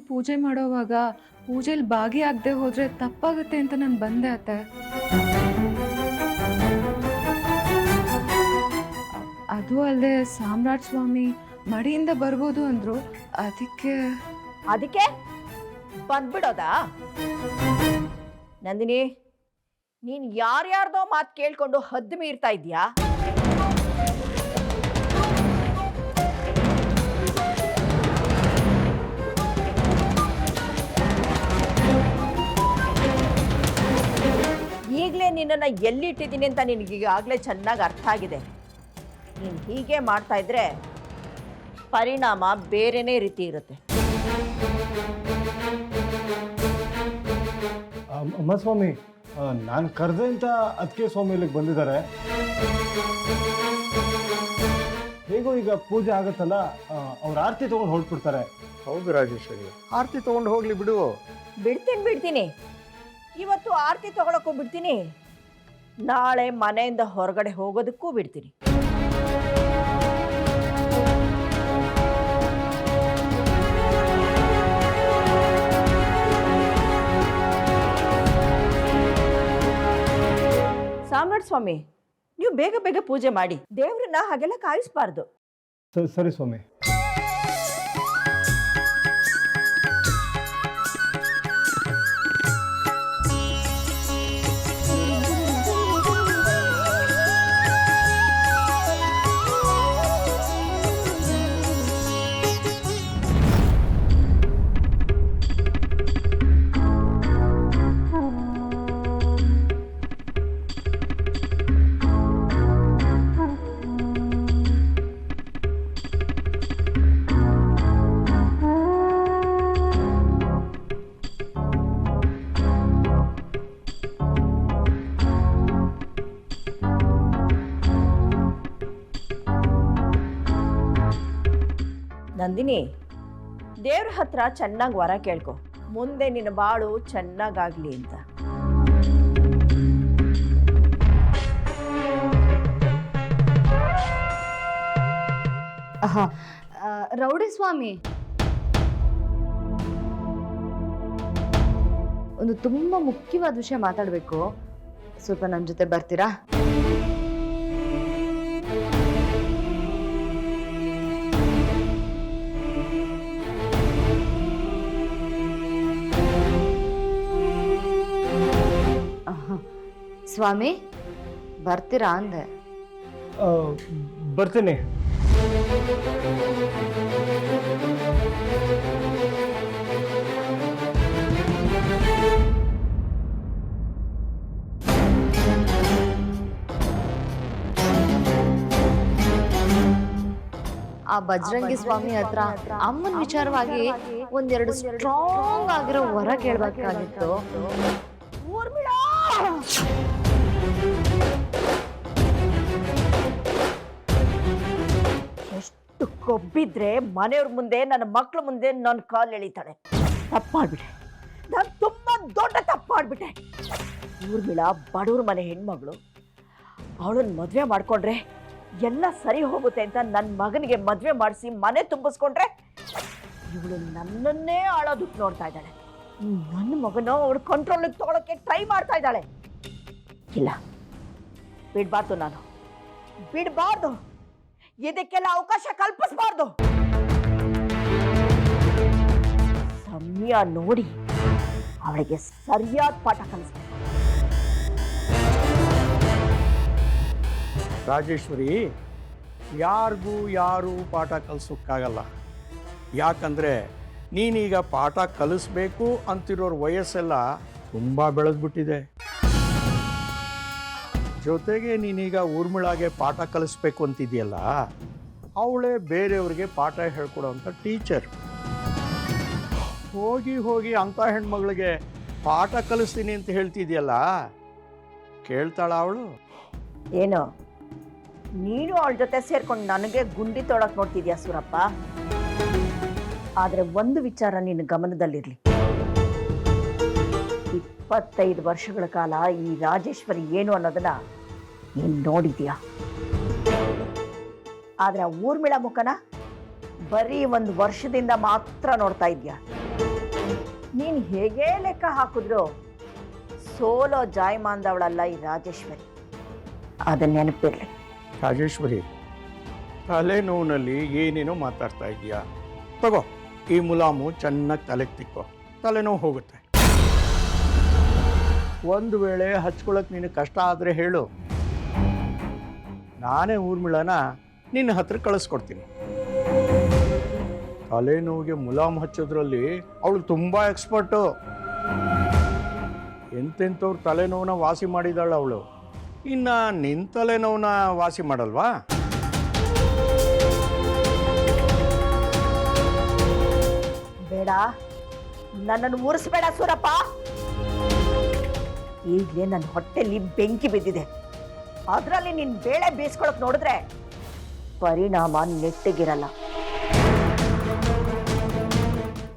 ಮನೇಲಿ ಪೂಜೆ ಮಾಡೋವಾಗ ಪೂಜೆಲಿ ಭಾಗಿಯಾಗದೆ ಹೋದರೆ ತಪ್ಪಾಗುತ್ತೆ ಅಂತ ನಾನು ಬಂದೆ ಅತ್ತೆ. ಅದು ಅಲ್ಲದೆ ಸಾಮ್ರಾಟ್ ಸ್ವಾಮಿ ಮಡಿಯಿಂದ ಬರ್ಬೋದು ಅಂದ್ರು. ಅದಕ್ಕೆ ಅದಕ್ಕೆ? ಬಂದ್ಬಿಡೋದಾ? ನಂದಿನಿ, ನೀನ್ ಯಾರ್ಯಾರ್ದೋ ಮಾತು ಕೇಳಿಕೊಂಡು ಹದ್ದು ಮೀರ್ತಾ ಇದೀಯಾ ನಿನ್ನನ್ನು ಎಲ್ಲಿಟ್ಟಿದ್ದೀನಿ ಅಂತ ನಿನಗೆ ಈಗಾಗಲೇ ಚೆನ್ನಾಗಿ ಅರ್ಥ ಆಗಿದೆ. ನೀನು ಹೀಗೆ ಮಾಡ್ತಾ ಇದ್ರೆ ಪರಿಣಾಮ ಬೇರೆನೇ ರೀತಿ ಇರುತ್ತೆ. ಅಮ್- ಅಮ್ಮ ಸ್ವಾಮಿ ನಾನು ಕರೆದೆ ಅಂತ ಅದಕ್ಕೆ ಸ್ವಾಮಿ ಇಲ್ಲಿಗೆ ಬಂದಿದ್ದಾರೆ. ಹೇಗೋ ಈಗ ಪೂಜೆ ಆಗತ್ತಲ್ಲ ಅವ್ರ ಆರತಿ ತಗೊಂಡು ಹೊರಟ್ಬಿಡ್ತಾರೆ. ಹೌದು ರಾಜೇಶ್ವರಿ ಆರತಿ ತಗೊಂಡು ಹೋಗ್ಲಿ ಬಿಡು. ಬಿಡ್ತೀನಿ ಬಿಡ್ತೀನಿ. ಇವತ್ತು ಆರತಿ ತಗೊಳಕ್ಕೂ ಬಿಡ್ತೀನಿ. ನಾಳೆ ಮನೆಯಿಂದ ಹೊರಗಡೆ ಹೋಗೋದಕ್ಕೂ ಬಿಡ್ತೀನಿ. ಸಾಮ್ರಾಟ್ ಸ್ವಾಮಿ, ನೀವು ಬೇಗ ಬೇಗ ಪೂಜೆ ಮಾಡಿ. ದೇವ್ರನ್ನ ಹಾಗೆಲ್ಲ ಕಾಯಿಸ್ಬಾರ್ದು. ಸರಿ ಸ್ವಾಮಿ. ನಂದಿನಿ ದೇವ್ರ ಹತ್ರ ಚೆನ್ನಾಗಿ ವರ ಕೇಳ್ಕೊ. ಮುಂದೆ ನಿನ್ನ ಬಾಳು ಚೆನ್ನಾಗಾಗ್ಲಿ ಅಂತ. ರೌಡಿ ಸ್ವಾಮಿ. ಒಂದು ತುಂಬಾ ಮುಖ್ಯವಾದ ವಿಷಯ ಮಾತಾಡಬೇಕು. ಸ್ವಲ್ಪ ನನ್ನ ಜೊತೆ ಬರ್ತೀರಾ? ಸ್ವಾಮಿ ಬರ್ತೀರಾ ಅಂದೆ ಆ, ಬರ್ತೀನಿ ಆ ಬಜರಂಗಿ ಸ್ವಾಮಿ ಹತ್ರ ಅಮ್ಮನ ವಿಚಾರವಾಗಿ ಒಂದೆರಡು ಸ್ಟ್ರಾಂಗ್ ಆಗಿರೋ ವರ ಕೇಳ್ಬೇಕಾಗಿತ್ತು. ಕೊಬ್ಬಿದ್ರೆ ಮನೆಯವ್ರ ಮುಂದೆ, ನನ್ನ ಮಕ್ಳ ಮುಂದೆ ನನ್ನ ಕಾಲು ಎಳಿತಾಳೆ. ತಪ್ಪು ಮಾಡಿಬಿಟ್ಟೆ. ನಾನು ತುಂಬ ದೊಡ್ಡ ತಪ್ಪು ಮಾಡಿಬಿಟ್ಟೆ. ಊರ್ಮಿಳ ಬಡವ್ರ ಮನೆ ಹೆಣ್ಮಗಳು ಅವಳನ್ನ ಮದುವೆ ಮಾಡಿಕೊಂಡ್ರೆ ಎಲ್ಲ ಸರಿ ಹೋಗುತ್ತೆ ಅಂತ ನನ್ನ ಮಗನಿಗೆ ಮದುವೆ ಮಾಡಿಸಿ ಮನೆ ತುಂಬಿಸ್ಕೊಂಡ್ರೆ ಇವಳು ನನ್ನನ್ನೇ ಆಳೋದಕ್ಕೆ ನೋಡ್ತಾ ಇದ್ದಾಳೆ. ನನ್ನ ಮಗನ ಅವಳು ಕಂಟ್ರೋಲಿಗೆ ತಗೊಳಕ್ಕೆ ಟ್ರೈ ಮಾಡ್ತಾ ಇದ್ದಾಳೆ. ಇಲ್ಲ, ಬಿಡಬಾರ್ದು ನಾನು. ಬಿಡಬಾರ್ದು. ಇದಕ್ಕೆಲ್ಲ ಅವಕಾಶ ಕಲ್ಪಿಸಬಾರ್ದು. ಸಮಯ ನೋಡಿ ಅವಳಿಗೆ ಸರಿಯಾದ ಪಾಠ ಕಲಿಸ ರಾಜೇಶ್ವರಿ, ಯಾರಿಗೂ ಯಾರು ಪಾಠ ಕಲಿಸೋಕ್ಕಾಗಲ್ಲ. ಯಾಕಂದರೆ ನೀನೀಗ ಪಾಠ ಕಲಿಸ್ಬೇಕು ಅಂತಿರೋರ ವಯಸ್ಸೆಲ್ಲ ತುಂಬ ಬೆಳೆದ್ಬಿಟ್ಟಿದೆ. ಜೊತೆಗೆ ನೀನೀಗ ಊರ್ಮಿಳಾಗೆ ಪಾಠ ಕಲಿಸ್ಬೇಕು ಅಂತಿದೆಯಲ್ಲ, ಅವಳೇ ಬೇರೆಯವ್ರಿಗೆ ಪಾಠ ಹೇಳ್ಕೊಡೋವಂಥ ಟೀಚರ್. ಹೋಗಿ ಹೋಗಿ ಅಂಥ ಹೆಣ್ಮಗಳಿಗೆ ಪಾಠ ಕಲಿಸ್ತೀನಿ ಅಂತ ಹೇಳ್ತಿದ್ಯಲ್ಲ, ಕೇಳ್ತಾಳ ಅವಳು? ಏನು, ನೀನು ಅವಳ ಜೊತೆ ಸೇರ್ಕೊಂಡು ನನಗೆ ಗುಂಡಿ ತೊಡಕ್ ನೋಡ್ತಿದ್ಯಾ ಸೂರಪ್ಪ? ಆದರೆ ಒಂದು ವಿಚಾರ ನಿನ್ನ ಗಮನದಲ್ಲಿರ್ಲಿ. ಇಪ್ಪತ್ತೈದು ವರ್ಷಗಳ ಕಾಲ ಈ ರಾಜೇಶ್ವರಿ ಏನು ಅನ್ನೋದನ್ನ ನೀನ್ ನೋಡಿದ್ಯಾ? ಆದ್ರೆ ಆ ಊರ್ಮಿಳ ಮುಖನ ಬರೀ ಒಂದು ವರ್ಷದಿಂದ ಮಾತ್ರ ನೋಡ್ತಾ ಇದ್ಯಾ? ನೀನು ಹೇಗೆ ಲೆಕ್ಕ ಹಾಕಿದ್ರು ಸೋಲೋ ಜಾಯಮಾನ್ದವಳಲ್ಲ ಈ ರಾಜೇಶ್ವರಿ. ಅದನ್ನ ನೆನಪಿರ್ಲಿ. ರಾಜೇಶ್ವರಿ, ತಲೆನೋವಿನಲ್ಲಿ ಏನೇನೋ ಮಾತಾಡ್ತಾ ಇದೀಯ ತಗೋ, ಈ ಮುಲಾಮು ಚೆನ್ನಾಗಿ ತಲೆಗೆ ತಿಕ್ಕೋ. ತಲೆನೋವು ಹೋಗುತ್ತೆ. ಒಂದು ವೇಳೆ ಹಚ್ಕೊಳ್ಳೋಕೆ ನಿನಗೆ ಕಷ್ಟ ಆದರೆ ಹೇಳು. ನಾನೇ ಊರ್ಮಿಳನ ನಿನ್ನ ಹತ್ರ ಕಳಿಸ್ಕೊಡ್ತೀನಿ. ತಲೆನೋವಿಗೆ ಮುಲಾಮ್ ಹಚ್ಚೋದ್ರಲ್ಲಿ ಅವಳು ತುಂಬ ಎಕ್ಸ್ಪರ್ಟು. ಎಂತೆಂಥವ್ರು ತಲೆನೋವನ್ನ ವಾಸಿ ಮಾಡಿದಾಳು ಅವಳು. ಇನ್ನು ನಿನ್ನ ತಲೆನೋವನ್ನ ವಾಸಿ ಮಾಡಲ್ವಾ? ಬೇಡ. ನನ್ನನ್ನು ಮೂರಿಸ್ಬೇಡ ಸೂರಪ್ಪ. ಈಗಲೇ ನನ್ನ ಹೊಟ್ಟೆಲಿ ಬೆಂಕಿ ಬಿದ್ದಿದೆ. ಅದರಲ್ಲಿ ನಿನ್ ಬೇಳೆ ಬೇಯಿಸ್ಕೊಳಕ್ ನೋಡಿದ್ರೆ ಪರಿಣಾಮ ನೆಟ್ಟಗಿರಲ್ಲ.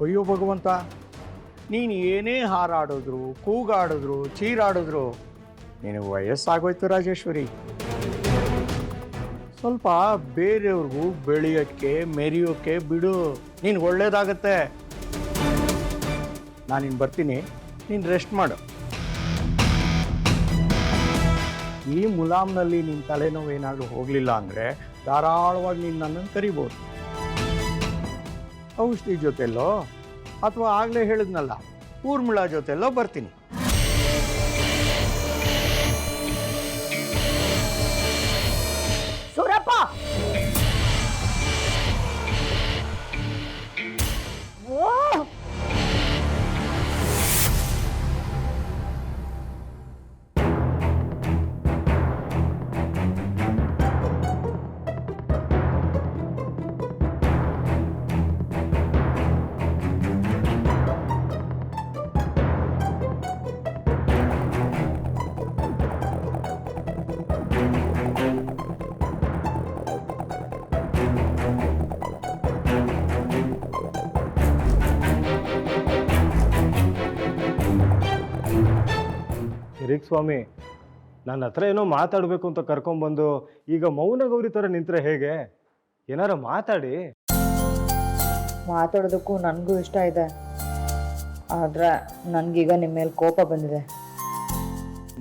ಅಯ್ಯೋ ಭಗವಂತ, ನೀನು ಏನೇ ಹಾರಾಡಿದ್ರು, ಕೂಗಾಡಿದ್ರು, ಚೀರಾಡಿದ್ರು ನೀನು ವಯಸ್ಸಾಗೋಯ್ತು ರಾಜೇಶ್ವರಿ. ಸ್ವಲ್ಪ ಬೇರೆಯವ್ರಿಗೂ ಬೆಳೆಯೋಕ್ಕೆ ಮೆರೆಯೋಕ್ಕೆ ಬಿಡು, ನಿನ್ಗೆ ಒಳ್ಳೇದಾಗತ್ತೆ. ನಾನಿನ್ನು ಬರ್ತೀನಿ, ನೀನು ರೆಸ್ಟ್ ಮಾಡು. ಈ ಮುಲಾಮ್ನಲ್ಲಿ ನಿನ್ನ ತಲೆನೋವು ಏನಾದರೂ ಹೋಗಲಿಲ್ಲ ಅಂದರೆ ಧಾರಾಳವಾಗಿ ನೀನು ನನ್ನನ್ನು ಕರಿಬೋದು. ಔಷಧಿ ಜೊತೆಲ್ಲೋ, ಅಥವಾ ಆಗಲೇ ಹೇಳಿದ್ನಲ್ಲ, ಊರ್ಮಿಳಾ ಜೊತೆಲ್ಲೋ ಬರ್ತೀನಿ. ಸ್ವಾಮಿ ನನ್ನ ಹತ್ರ ಏನೋ ಮಾತಾಡಬೇಕು ಅಂತ ಕರ್ಕೊಂಬಂದು ಈಗ ಮೌನ ಗೌರಿ ಥರ ನಿಂತರೆ ಹೇಗೆ? ಏನಾರ ಮಾತಾಡಿ. ಮಾತಾಡೋದಕ್ಕೂ ನನಗೂ ಇಷ್ಟ ಇದೆ. ಆದ್ರೆ ನನಗೀಗ ನಿಮ್ಮ ಮೇಲೆ ಕೋಪ ಬಂದಿದೆ.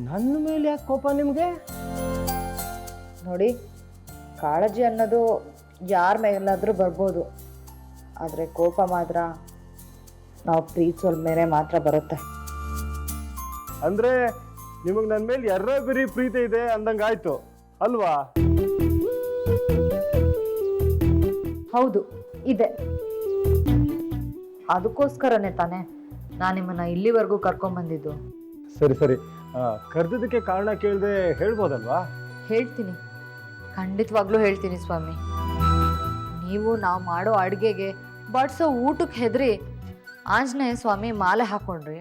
ನನ್ನ ಮೇಲೆ ಯಾಕೆ ಕೋಪ ನಿಮಗೆ? ನೋಡಿ ಕಾಳಜಿ ಅನ್ನೋದು ಯಾರ ಮೇಲಾದರೂ ಬರ್ಬೋದು. ಆದರೆ ಕೋಪ ಮಾತ್ರ ನಾವು ಪ್ರೀತಿಸೋಲ್ ಮೇಲೆ ಮಾತ್ರ ಬರುತ್ತೆ. ಅಂದ್ರೆ ನಿಮಗೆ ನನ್ನ ಮೇಲೆ ಎರ್ರ ಬಿರಿ ಪ್ರೀತಿ ಇದೆ ಅಂದಂಗಾಯ್ತು ಅಲ್ವಾ? ಹೌದು ಇದೆ. ಅದಕ್ಕೋಸ್ಕರನೇ ತಾನೇ ನಾನು ನಿಮ್ಮನ್ನ ಇಲ್ಲಿವರೆಗೂ ಕರ್ಕೊಂಬಂದಿದ್ದು ಸರಿ ಸರಿ. ಕರೆದಿದ್ದಕ್ಕೆ ಕಾರಣ ಕೇಳದೆ ಹೇಳ್ಬೋದಲ್ವಾ? ಹೇಳ್ತೀನಿ. ಖಂಡಿತವಾಗ್ಲೂ ಹೇಳ್ತೀನಿ ಸ್ವಾಮಿ. ನೀವು ನಾವು ಮಾಡೋ ಅಡುಗೆಗೆ ಬಡ್ಸೋ ಊಟಕ್ಕೆ ಹೆದರಿ ಆಂಜನೇಯ ಸ್ವಾಮಿ ಮಾಲೆ ಹಾಕೊಂಡ್ರಿ.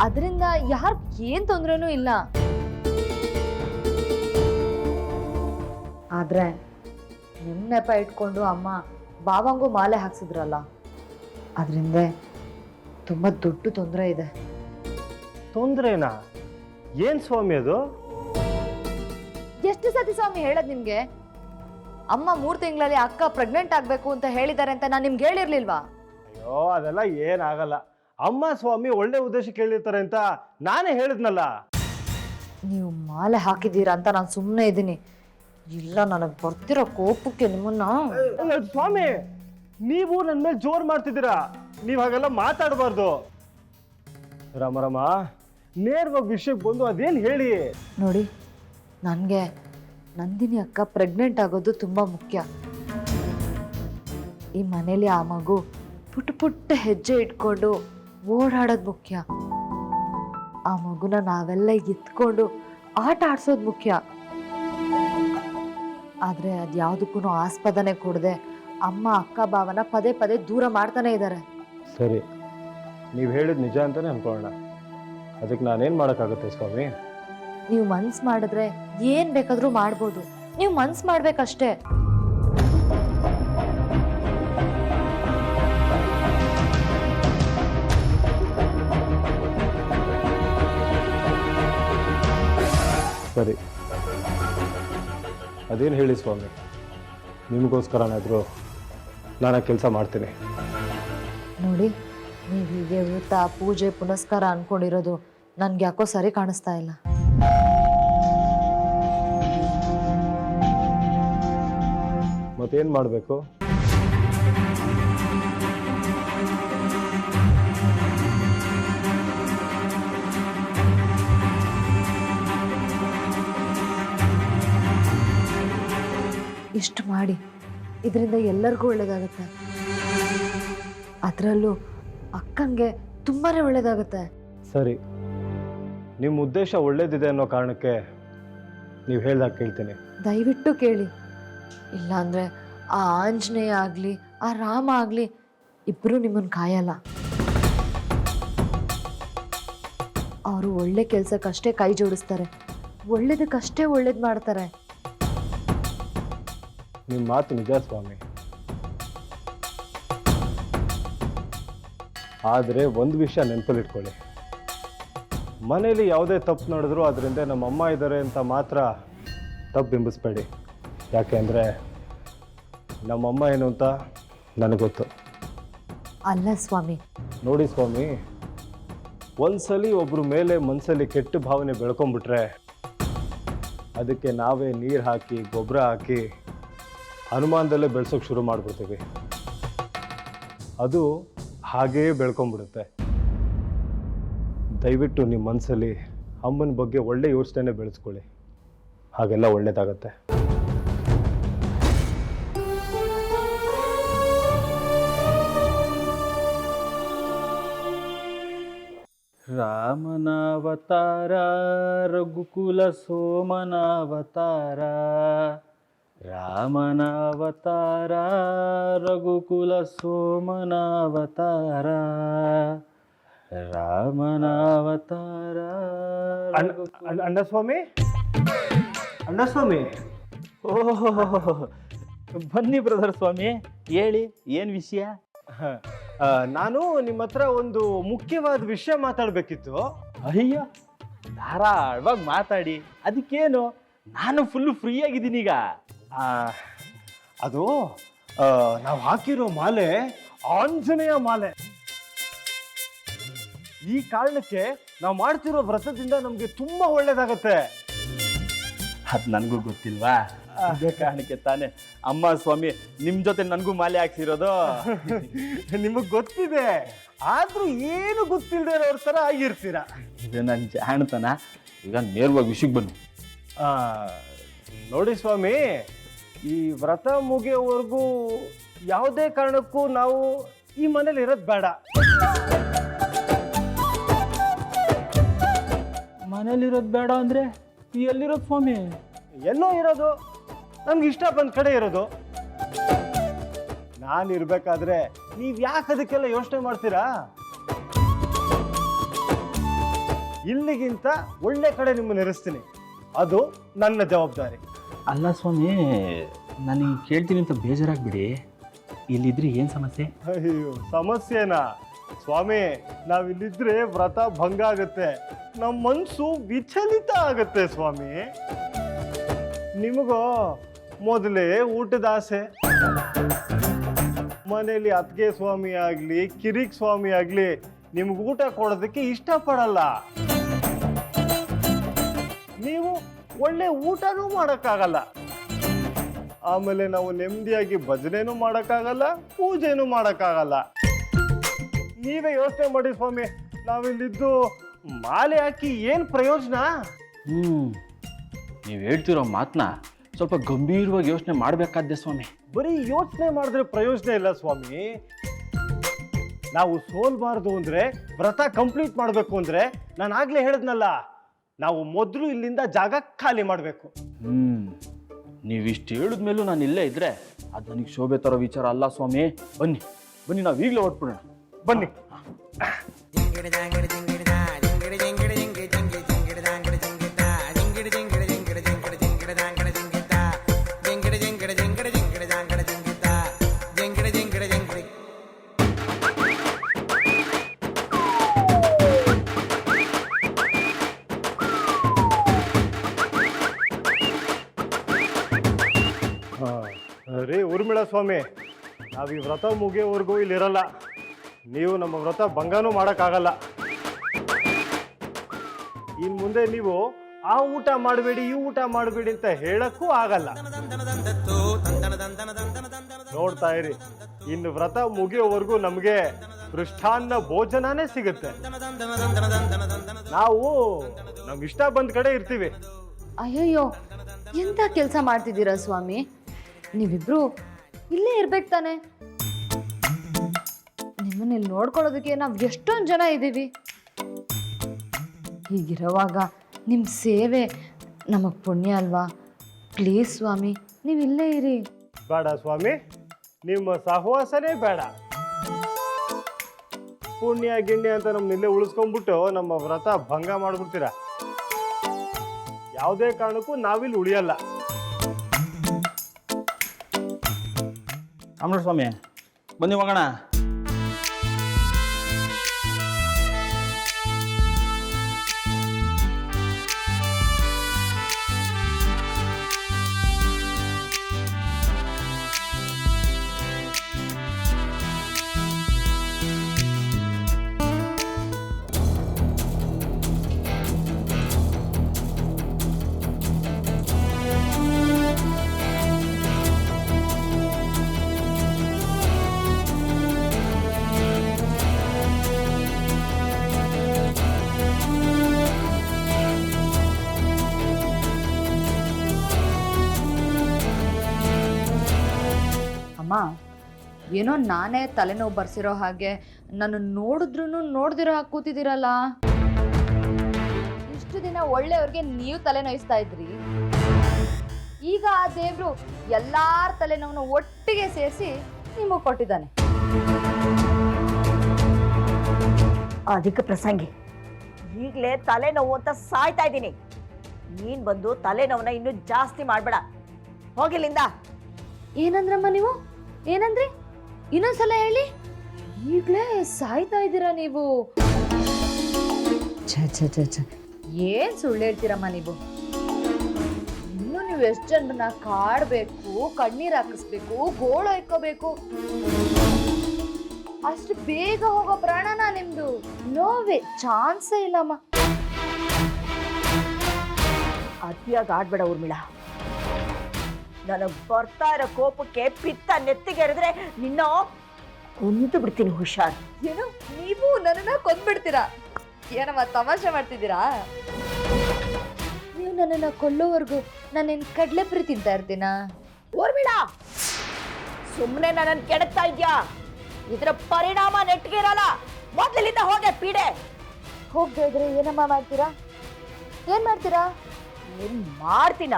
ಅದರಿಂದ ಯಾರು ಏನ್ ತೊಂದ್ರೂ ಇಲ್ಲ. ಆದ್ರೆ ನಿಮ್ ನೆಪ ಇಟ್ಕೊಂಡು ಅಮ್ಮ ಬಾವಂಗೂ ಮಾಲೆ ಹಾಕ್ಸಿದ್ರಲ್ಲ ಅದರಿಂದ ತುಂಬಾ ದೊಡ್ಡ ತೊಂದರೆ ಇದೆ. ತೊಂದ್ರೆನಾ? ಏನ್ ಸ್ವಾಮಿ ಅದು? ಎಷ್ಟು ಸತಿ ಸ್ವಾಮಿ ಹೇಳದ್ ನಿಮ್ಗೆ? ಅಮ್ಮ ಮೂರ್ ತಿಂಗಳಲ್ಲಿ ಅಕ್ಕ ಪ್ರೆಗ್ನೆಂಟ್ ಆಗ್ಬೇಕು ಅಂತ ಹೇಳಿದ್ದಾರೆ ಅಂತ ನಾನು ನಿಮ್ಗೆ ಹೇಳಿರ್ಲಿಲ್ವಾ? ಅಯ್ಯೋ ಅದೆಲ್ಲ ಏನಾಗಲ್ಲ ಅಮ್ಮ ಸ್ವಾಮಿ ಒಳ್ಳೆ ಉದ್ದೇಶ ಕೇಳಿರ್ತಾರೆ ಅಂತ ನಾನೇ ಹೇಳಿದ್ನಲ್ಲ. ನೀವು ಮಾಲೆ ಹಾಕಿದ್ದೀರಾ ಅಂತ ನಾನು ಸುಮ್ಮನೆ ಇದ್ದೀನಿ. ಇಲ್ಲ ನನಗೆ ಬರ್ತಿರೋ ಕೋಪಕ್ಕೆ ನಿಮ್ಮನ್ನ. ಅಲ್ಲ, ಸ್ವಾಮಿ ನೀವು ನನ್ನ ಮೇಲೆ ಜೋರ್ ಮಾಡ್ತಿದ್ದೀರಾ? ನೀವು ಹಾಗೆಲ್ಲ ಮಾತಾಡಬಾರ್ದು. ರಾಮರಾಮ ನೇರವಾಗಿ ವಿಷಯಕ್ಕೆ ಬಂದು ಅದೇನು ಹೇಳಿ? ನೋಡಿ ನನಗೆ ನಂದಿನಿ ಅಕ್ಕ ಪ್ರೆಗ್ನೆಂಟ್ ಆಗೋದು ತುಂಬ ಮುಖ್ಯ. ಈ ಮನೇಲಿ ಆ ಮಗು ಪುಟ್ಟ ಪುಟ್ಟ ಹೆಜ್ಜೆ ಇಟ್ಕೊಂಡು ಓಡಾಡೋದು ಮುಖ್ಯ. ಆ ಮಗುನ ನಾವೆಲ್ಲ ಎತ್ಕೊಂಡು ಆಟ ಆಡ್ಸೋದು ಮುಖ್ಯ. ಆದರೆ ಅದು ಯಾವುದಕ್ಕೂ ಆಸ್ಪದನೆ ಕೊಡದೆ ಅಮ್ಮ ಅಕ್ಕ ಭಾವನ ಪದೇ ಪದೇ ದೂರ ಮಾಡ್ತಾನೆ ಇದ್ದಾರೆ ಸರಿ. ನೀವು ಹೇಳಿದ ನಿಜ ಅಂತಾನೆ ಅನ್ಕೊಳ್ಳೋಣ. ಅದಕ್ಕೆ ನಾನೇನು ಮಾಡೋಕ್ಕಾಗುತ್ತೆ ಸ್ವಾಮಿ? ನೀವು ಮನ್ಸು ಮಾಡಿದ್ರೆ ಏನು ಬೇಕಾದರೂ ಮಾಡ್ಬೋದು. ನೀವು ಮನ್ಸು ಮಾಡ್ಬೇಕಷ್ಟೇ. ಸರಿ. ಅದೇನು ಹೇಳಿ ಸ್ವಾಮಿ? ನಿಮಗೋಸ್ಕರನಾದರೂ ನಾನು ಕೆಲಸ ಮಾಡ್ತೀನಿ. ನೋಡಿ ನೀವು ಹೀಗೆ ವ್ರತ ಪೂಜೆ ಪುನಸ್ಕಾರ ಅನ್ಕೊಂಡಿರೋದು ನನ್ಗೆ ಯಾಕೋ ಸರಿ ಕಾಣಿಸ್ತಾ ಇಲ್ಲ. ಮತ್ತೇನು ಮಾಡಬೇಕು? ಇಷ್ಟು ಮಾಡಿ. ಇದರಿಂದ ಎಲ್ಲರಿಗೂ ಒಳ್ಳೇದಾಗುತ್ತೆ. ಅದರಲ್ಲೂ ಅಕ್ಕಂಗೆ ತುಂಬಾನೇ ಒಳ್ಳೇದಾಗುತ್ತೆ. ಸರಿ. ನಿಮ್ಮ ಉದ್ದೇಶ ಒಳ್ಳೇದಿದೆ ಅನ್ನೋ ಕಾರಣಕ್ಕೆ ನೀವು ಹೇಳ್ದಾಗ ಕೇಳ್ತೀನಿ. ದಯವಿಟ್ಟು ಕೇಳಿ. ಇಲ್ಲಾಂದ್ರೆ ಆ ಆಂಜನೇಯ ಆಗಲಿ ಆ ರಾಮ ಆಗಲಿ ಇಬ್ಬರು ನಿಮ್ಮನ್ನು ಕಾಯಲ್ಲ. ಅವರು ಒಳ್ಳೆ ಕೆಲಸಕ್ಕಷ್ಟೇ ಕೈ ಜೋಡಿಸ್ತಾರೆ. ಒಳ್ಳೇದಕ್ಕಷ್ಟೇ ಒಳ್ಳೇದು ಮಾಡ್ತಾರೆ. ನಿಮ್ಮ ಮಾತು ನಿಜ ಸ್ವಾಮಿ. ಆದರೆ ಒಂದು ವಿಷಯ ನೆನಪಲ್ಲಿಟ್ಕೊಳ್ಳಿ ಮನೇಲಿ ಯಾವುದೇ ತಪ್ಪು ನಡೆದ್ರೂ ಅದರಿಂದ ನಮ್ಮ ಅಮ್ಮ ಇದ್ದಾರೆ ಅಂತ ಮಾತ್ರ ತಪ್ಪು ಬಿಂಬಿಸ್ಬೇಡಿ. ಯಾಕೆಂದರೆ ನಮ್ಮ ನಮ್ಮಮ್ಮ ಏನು ಅಂತ ನನಗೆ ಗೊತ್ತು. ಅಲ್ಲ ಸ್ವಾಮಿ. ನೋಡಿ ಸ್ವಾಮಿ ಒಂದ್ಸಲಿ ಒಬ್ರ ಮೇಲೆ ಮನಸ್ಸಲ್ಲಿ ಕೆಟ್ಟ ಭಾವನೆ ಬೆಳ್ಕೊಂಬಿಟ್ರೆ ಅದಕ್ಕೆ ನಾವೇ ನೀರು ಹಾಕಿ ಗೊಬ್ಬರ ಹಾಕಿ ಅನುಮಾನದಲ್ಲೇ ಬೆಳೆಸೋಕೆ ಶುರು ಮಾಡಿಬಿಡ್ತೀವಿ. ಅದು ಹಾಗೆಯೇ ಬೆಳ್ಕೊಂಬಿಡುತ್ತೆ. ದಯವಿಟ್ಟು ನಿಮ್ಮ ಮನಸ್ಸಲ್ಲಿ ಅಮ್ಮನ ಬಗ್ಗೆ ಒಳ್ಳೆ ಯೋಚನೆ ಬೆಳೆಸ್ಕೊಳ್ಳಿ. ಹಾಗೆಲ್ಲ ಒಳ್ಳೇದಾಗತ್ತೆ. ರಾಮನಾವತಾರ, ರಘುಕುಲ ಸೋಮನಾವತಾರ. ರಾಮನಾವತಾರ ರಘುಕುಲ ಸೋಮನಾವತಾರ ರಾಮನಾವತಾರ ಅಣ್ಣಸ್ವಾಮಿ ಅಣ್ಣ ಸ್ವಾಮಿ ಅಣ್ಣ ಸ್ವಾಮಿ ಓಹೋ ಬನ್ನಿ ಬ್ರದರ್ ಸ್ವಾಮಿ ಹೇಳಿ ಏನ್ ವಿಷಯ? ನಾನು ನಿಮ್ಮ ಹತ್ರ ಒಂದು ಮುಖ್ಯವಾದ ವಿಷಯ ಮಾತಾಡಬೇಕಿತ್ತು. ಅಯ್ಯ ಧಾರಾಳವಾಗಿ ಮಾತಾಡಿ ಅದಕ್ಕೇನು? ನಾನು ಫುಲ್ ಫ್ರೀ ಆಗಿದ್ದೀನಿ ಈಗ. ಅದು ನಾವು ಹಾಕಿರೋ ಮಾಲೆ ಆಂಜನೇಯ ಮಾಲೆ. ಈ ಕಾರಣಕ್ಕೆ ನಾವು ಮಾಡ್ತಿರೋ ವ್ರತದಿಂದ ನಮಗೆ ತುಂಬಾ ಒಳ್ಳೇದಾಗತ್ತೆ. ಅದು ನನಗೂ ಗೊತ್ತಿಲ್ವಾ? ಅದೇ ಕಾರಣಕ್ಕೆ ತಾನೆ. ಅಮ್ಮ ಸ್ವಾಮಿ ನಿಮ್ ಜೊತೆ ನನಗೂ ಮಾಲೆ ಹಾಕ್ಸಿರೋದು. ನಿಮಗ್ ಗೊತ್ತಿದೆ. ಆದ್ರೂ ಏನು ಗೊತ್ತಿಲ್ಲದೆ ಅವ್ರ ತರ ಆಗಿರ್ತೀರ. ಇದು ನನ್ನ ಜಾಣತನ. ಈಗ ನೇರವಾಗಿ ವಿಷಯಕ್ಕೆ ಬನ್ನಿ. ಆ, ನೋಡಿ ಸ್ವಾಮಿ. ಈ ವ್ರತ ಮುಗಿಯೋವರೆಗೂ ಯಾವುದೇ ಕಾರಣಕ್ಕೂ ನಾವು ಈ ಮನೇಲಿ ಇರೋದು ಬೇಡ. ಮನೇಲಿರೋದು ಬೇಡ ಅಂದ್ರೆ ಎಲ್ಲಿರೋದು ಸ್ವಾಮಿ? ಎಲ್ಲೋ ಇರೋದು ನಮ್ಗೆ ಇಷ್ಟ ಬಂದ ಕಡೆ ಇರೋದು. ನಾನು ಇರ್ಬೇಕಾದ್ರೆ ನೀವು ಯಾಕೆ ಅದಕ್ಕೆಲ್ಲ ಯೋಚನೆ ಮಾಡ್ತೀರಾ? ಇಲ್ಲಿಗಿಂತ ಒಳ್ಳೆ ಕಡೆ ನಿಮ್ಮನ್ನು ಇರಿಸ್ತೀನಿ. ಅದು ನನ್ನ ಜವಾಬ್ದಾರಿ. ಅಲ್ಲ ಸ್ವಾಮಿ, ನಾನು ಕೇಳ್ತೀನಿ ಅಂತ ಬೇಜಾರಾಗ್ಬಿಡಿ. ಇಲ್ಲಿದ್ರೆ ಏನು ಸಮಸ್ಯೆ? ಅಯ್ಯೋ, ಸಮಸ್ಯೆನಾ? ಸ್ವಾಮಿ, ನಾವಿಲ್ಲಿದ್ರೆ ವ್ರತ ಭಂಗ ಆಗುತ್ತೆ. ನಮ್ಮ ಮನ್ಸು ವಿಚಲಿತ ಆಗುತ್ತೆ ಸ್ವಾಮಿ. ನಿಮಗೋ ಮೊದಲೇ ಊಟದ ಆಸೆ. ಮನೇಲಿ ಅತ್ಗೆ ಸ್ವಾಮಿ ಆಗ್ಲಿ, ಕಿರಿಕ್ ಸ್ವಾಮಿ ಆಗ್ಲಿ, ನಿಮ್ಗೆ ಊಟ ಕೊಡೋದಕ್ಕೆ ಇಷ್ಟಪಡಲ್ಲ. ನೀವು ಒಳ್ಳೆ ಊಟನೂ ಮಾಡೋಕ್ಕಾಗಲ್ಲ. ಆಮೇಲೆ ನಾವು ನೆಮ್ಮದಿಯಾಗಿ ಭಜನೆನೂ ಮಾಡೋಕ್ಕಾಗಲ್ಲ ಪೂಜೆನೂ ಮಾಡೋಕ್ಕಾಗಲ್ಲ. ನೀವೇ ಯೋಚನೆ ಮಾಡಿ ಸ್ವಾಮಿ ನಾವಿಲ್ಲಿದ್ದು ಮಾಲೆ ಹಾಕಿ ಏನು ಪ್ರಯೋಜನ? ಹ್ಞೂ ನೀವು ಹೇಳ್ತಿರೋ ಮಾತನ್ನ ಸ್ವಲ್ಪ ಗಂಭೀರವಾಗಿ ಯೋಚನೆ ಮಾಡಬೇಕಾದ್ದೆ ಸ್ವಾಮಿ. ಬರೀ ಯೋಚನೆ ಮಾಡಿದ್ರೆ ಪ್ರಯೋಜನ ಇಲ್ಲ ಸ್ವಾಮಿ. ನಾವು ಸೋಲ್ಬಾರ್ದು ಅಂದರೆ ವ್ರತ ಕಂಪ್ಲೀಟ್ ಮಾಡಬೇಕು ಅಂದರೆ ನಾನು ಆಗಲೇ ಹೇಳಿದ್ನಲ್ಲ ನಾವು ಮೊದಲು ಇಲ್ಲಿಂದ ಜಾಗ ಖಾಲಿ ಮಾಡಬೇಕು. ಹ್ಮ್. ನೀವಿಷ್ಟು ಹೇಳಿದ ಹೇಳಿದ್ಮೇಲೂ ನಾನು ಇಲ್ಲೇ ಇದ್ರೆ ಅದು ನನಗೆ ಶೋಭೆ ತರೋ ವಿಚಾರ ಅಲ್ಲ ಸ್ವಾಮಿ. ಬನ್ನಿ ಬನ್ನಿ ನಾವು ಈಗಲೇ ಹೊರಟ್ಬಿಡೋಣ. ಬನ್ನಿ. ಹಾ. ರೀ, ಊರ್ಮಿಳಾ ಸ್ವಾಮಿ, ನಾವು ಈ ವ್ರತ ಮುಗಿಯೋವರೆಗೂ ಇಲ್ಲಿರಲ್ಲ. ನೀವು ನಮ್ಮ ವ್ರತ ಭಂಗನೂ ಮಾಡೋಕ್ಕಾಗಲ್ಲ. ಇನ್ನು ಮುಂದೆ ನೀವು ಆ ಊಟ ಮಾಡಬೇಡಿ, ಈ ಊಟ ಮಾಡಬೇಡಿ ಅಂತ ಹೇಳಕ್ಕೂ ಆಗಲ್ಲ. ನೋಡ್ತಾ ಇರಿ ಇನ್ನು ವ್ರತ ಮುಗಿಯೋವರೆಗೂ ನಮಗೆ ಪೃಷ್ಠಾನ್ನ ಭೋಜನಾನೇ ಸಿಗುತ್ತೆ. ನಾವು ನಮ್ಗೆ ಇಷ್ಟ ಬಂದ ಕಡೆ ಇರ್ತೀವಿ. ಅಯ್ಯಯ್ಯೋ, ಎಂತ ಕೆಲಸ ಮಾಡ್ತಿದ್ದೀರಾ ಸ್ವಾಮಿ? ನೀವಿಬ್ರು ಇಲ್ಲೇ ಇರ್ಬೇಕು ತಾನೆ. ನಿಮ್ಮನ್ನ ಇಲ್ಲಿ ನೋಡ್ಕೊಳ್ಳೋದಕ್ಕೆ ನಾವು ಎಷ್ಟೊಂದು ಜನ ಇದ್ದೀವಿ. ಹೀಗಿರುವಾಗ ನಿಮ್ಮ ಸೇವೆ ನಮಗೆ ಪುಣ್ಯ ಅಲ್ವಾ? ಪ್ಲೀಸ್ ಸ್ವಾಮಿ, ನೀವು ಇಲ್ಲೇ ಇರಿ. ಬೇಡ ಸ್ವಾಮಿ, ನಿಮ್ಮ ಸಹವಾಸನೇ ಬೇಡ. ಪುಣ್ಯ ಗಿಣ್ಯ ಅಂತ ನಮ್ಮನ್ನ ಇಲ್ಲೇ ಉಳಿಸ್ಕೊಂಡ್ಬಿಟ್ಟು ನಮ್ಮ ವ್ರತ ಭಂಗ ಮಾಡ್ಬಿಡ್ತೀರಾ? ಯಾವುದೇ ಕಾರಣಕ್ಕೂ ನಾವಿಲ್ಲಿ ಉಳಿಯಲ್ಲ. ಆಮ್ರ ಸ್ವಾಮಿ ಬನ್ನಿ ಹೋಗೋಣ. ಏನೋ ನಾನೇ ತಲೆನೋವು ಬರ್ಸಿರೋ ಹಾಗೆ ನಾನು ನೋಡಿದ್ರು ನೋಡ್ದಿರೋ ಹಾಗೆ ಕೂತಿದ್ದೀರಲ್ಲ? ಇಷ್ಟು ದಿನ ಒಳ್ಳೆಯವ್ರಿಗೆ ನೀವು ತಲೆನೋಯಿಸ್ತಾ ಇದ್ರಿ. ಈಗ ಆ ದೇವ್ರು ಎಲ್ಲಾರ ತಲೆನೋವನ್ನು ಒಟ್ಟಿಗೆ ಸೇರಿಸಿ ನಿಮಗೆ ಕೊಟ್ಟಿದ್ದಾನೆ. ಅದಕ್ಕೆ ಪ್ರಸಂಗಿ ಈಗಲೇ ತಲೆನೋವು ಅಂತ ಸಾಯ್ತಾ ಇದ್ದೀನಿ. ನೀನ್ ಬಂದು ತಲೆನೋವನ್ನ ಇನ್ನೂ ಜಾಸ್ತಿ ಮಾಡಬೇಡ. ಹೋಗಿಲ್ಲಿಂದ. ಏನಂದ್ರಮ್ಮ ನೀವು? ಏನಂದ್ರಿ? ಇನ್ನೊಂದ್ಸಲ ಹೇಳಿ. ಈಗಲೇ ಸಾಯ್ತಾ ಇದ್ದೀರಾ ನೀವು? ಛ ಛ ಛ ಛ. ಏನ್ ಸುಳ್ಳು ಹೇಳ್ತೀರಮ್ಮ ನೀವು? ಇನ್ನು ನೀವು ಎಷ್ಟು ಜನರನ್ನ ಕಾಡ್ಬೇಕು ಕಣ್ಣೀರ್ ಹಾಕಿಸ್ಬೇಕು ಗೋಳ ಇಕ್ಕೋಬೇಕು ಅಷ್ಟು ಬೇಗ ಹೋಗೋ ಪ್ರಾಣನ ನಿಮ್ದು? ನೋವೇ ಚಾನ್ಸೇ ಇಲ್ಲಮ್ಮ. ಅತಿಯಾಗಿ ಆಡ್ಬೇಡ ಊರ್ಮಿಳ. ನನಗ್ ಬರ್ತಾ ಇರೋ ಕೋಪಕ್ಕೆ ಪಿತ್ತ ನೆತ್ತಿಗೆರೆದ್ರೆ ನಿನ್ನ ಕೊಂದು ಬಿಡ್ತೀನಿ ಹುಷಾರ್. ಏನು? ನೀವು ನನ್ನನ್ನ ಕೊಂದ್ಬಿಡ್ತೀರಾ? ಏನಮ್ಮ ತಮಾಷೆ ಮಾಡ್ತಿದ್ದೀರಾ? ನೀವು ನನ್ನನ್ನ ಕೊಲ್ಲೋವರೆಗೂ ನಾನೇನ್ ಕಡ್ಲೆಪುರಿ ತಿಂತಾ ಇರ್ತೀನಾ? ಊರ್ಮಿಳ! ಸುಮ್ಮನೆ ನನ್ನನ್ನು ಕೆಡಕ್ತಾ ಇದ್ಯಾ? ಇದರ ಪರಿಣಾಮ ನೆಟ್ಟಿಗೆ ಇರಲ್ಲ. ಮೊದ್ಲಿಂದ ಹೋಗೆ ಪೀಡೆ. ಹೋಗದೆ ಇದ್ರೆ ಏನಮ್ಮ ಮಾಡ್ತೀರಾ? ಏನು ಮಾಡ್ತೀರಾ? ಏನು ಮಾಡ್ತೀನ?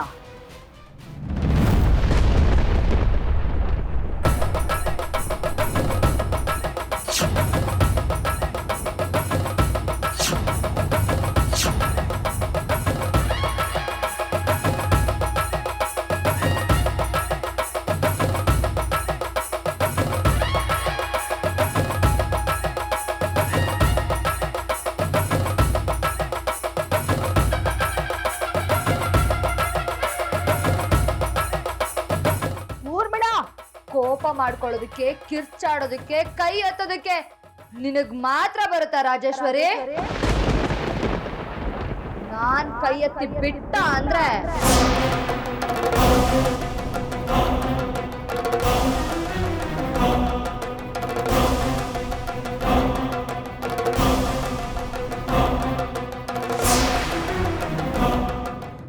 ಮಾಡ್ಕೊಳ್ಳೋದಕ್ಕೆ ಕಿರ್ಚಾಡೋದಕ್ಕೆ ಕೈ ಎತ್ತೋದಕ್ಕೆ ನಿನಗ್ ಮಾತ್ರ ಬರುತ್ತಾ ರಾಜೇಶ್ವರಿ? ನಾನ್ ಕೈ ಎತ್ತಿ ಬಿಟ್ಟ ಅಂದ್ರೆ?